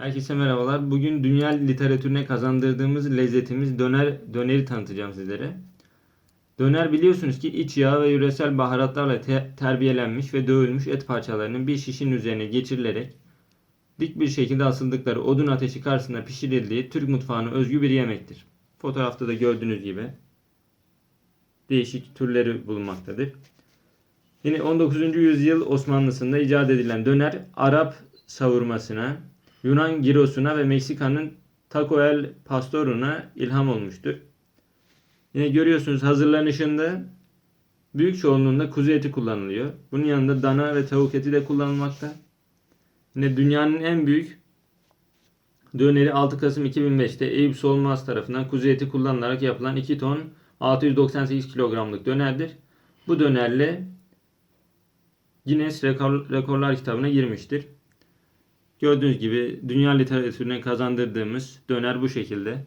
Herkese merhabalar. Bugün dünya literatürüne kazandırdığımız lezzetimiz döner döneri tanıtacağım sizlere. Döner biliyorsunuz ki iç yağ ve yüresel baharatlarla te- terbiyelenmiş ve dövülmüş et parçalarının bir şişin üzerine geçirilerek dik bir şekilde asıldıkları odun ateşi karşısında pişirildiği Türk mutfağına özgü bir yemektir. Fotoğrafta da gördüğünüz gibi değişik türleri bulunmaktadır. Yine 19. yüzyıl Osmanlısında icat edilen döner Arap savurmasına, Yunan girosuna ve Meksika'nın taco el pastoruna ilham olmuştur. Yine görüyorsunuz hazırlanışında büyük çoğunluğunda kuzu eti kullanılıyor. Bunun yanında dana ve tavuk eti de kullanılmakta. Yine dünyanın en büyük döneri 6 Kasım 2005'te Eyüp Solmaz tarafından kuzu eti kullanılarak yapılan 2 ton 698 kilogramlık dönerdir. Bu dönerle Guinness Rekor- Rekorlar kitabına girmiştir. Gördüğünüz gibi dünya literatürüne kazandırdığımız döner bu şekilde.